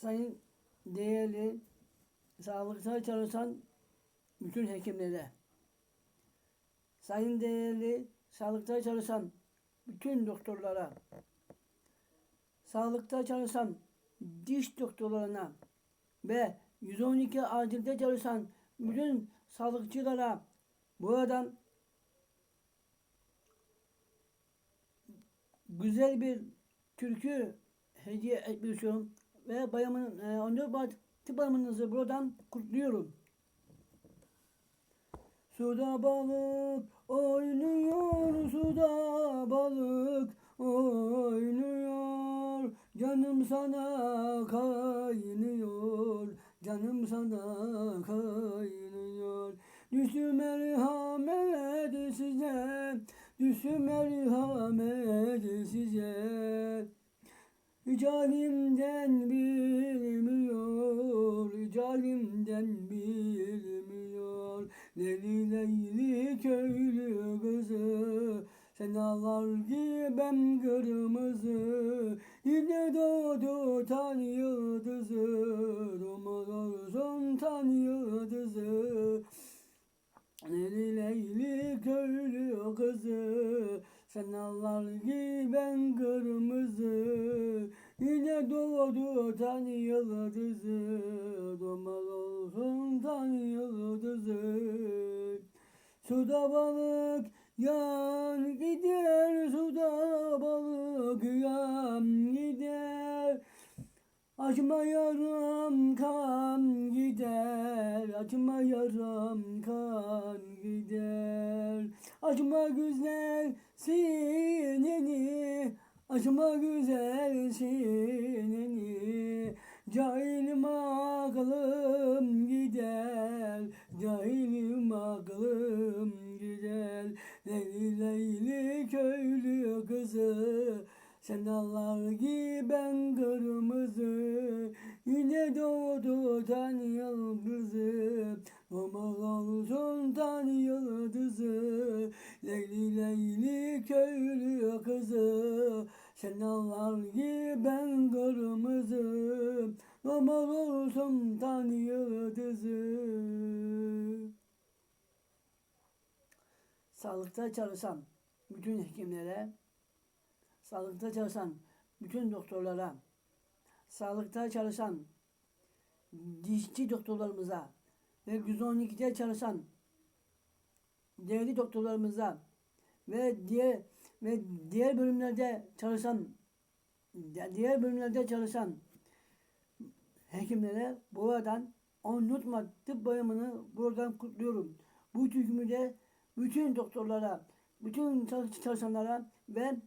sayın değerli sağlıkta çalışan bütün hekimlere, sayın değerli sağlıkta çalışan bütün doktorlara, sağlıkta çalışan diş doktorlarına ve 112 acilde çalışan bütün sağlıkçılara buradan güzel bir türkü hediye istiyorum. Ve bayramın, e, 14 Mart Tıp buradan kutluyorum. Suda balık oynuyor, suda balık oynuyor. Canım sana kaynıyor, canım sana kaynıyor. Düştü merhamet size, düştü merhamet size. Calimden bilmiyor, calimden bilmiyor. Leyli leyli köylü kızı, sen ağlar ki ben kırmızı. Yine doğdu tan yıldızı, olsun tan yıldızı. Leyli leyli köylü kızı, sen ağlar ki ben kırmızı. Yine doğdu tan yıldızı, doğmaz olsun tan yıldızı. Suda balık yan gider, suda balık yan gider. Açma yaram kan gider, açma yaram kan gider. Açma güzel sineni, açma güzel sineni. Cahilim aklım gider, cahilim aklım gider. Leyli leyli köylü kızı, sen ağlar ki ben kırmızı Yine doğdu tan yıldızı. Olmaz olsun tan yıldızı Leyli leyli köylü kızı. Sen ağlar ki ben kırmızı Olmaz olsun tan yıldızı. Sağlıkta çalışan bütün hekimlere sağlıkta çalışan bütün doktorlara, sağlıkta çalışan dişçi doktorlarımıza ve 112'de çalışan değerli doktorlarımıza ve diğer ve diğer bölümlerde çalışan diğer bölümlerde çalışan hekimlere buradan unutma tıp bayramını buradan kutluyorum. Bu türkümü de bütün doktorlara, bütün çalışanlara ve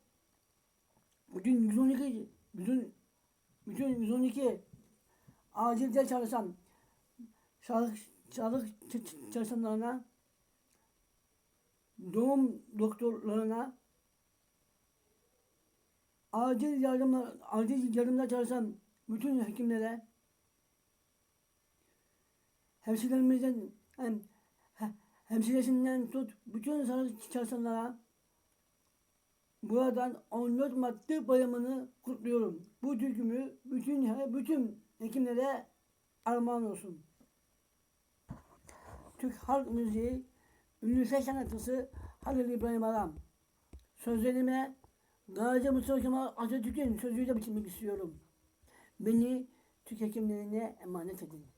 bütün 112 bütün bütün 112 acilde çalışan sağlık sağlık çalışanlarına doğum doktorlarına acil yardımla acil yardımda çalışan bütün hekimlere hemşirelerimizden hem, hemşiresinden tut bütün sağlık çalışanlara Buradan 14 Mart bayramını kutluyorum. Bu türkümü bütün bütün hekimlere armağan olsun. Türk halk müziği ünlü ses sanatçısı Halil İbrahim Aram. Sözlerime Gazi Mustafa Kemal Atatürk'ün sözüyle bitirmek istiyorum. Beni Türk hekimlerine emanet edin.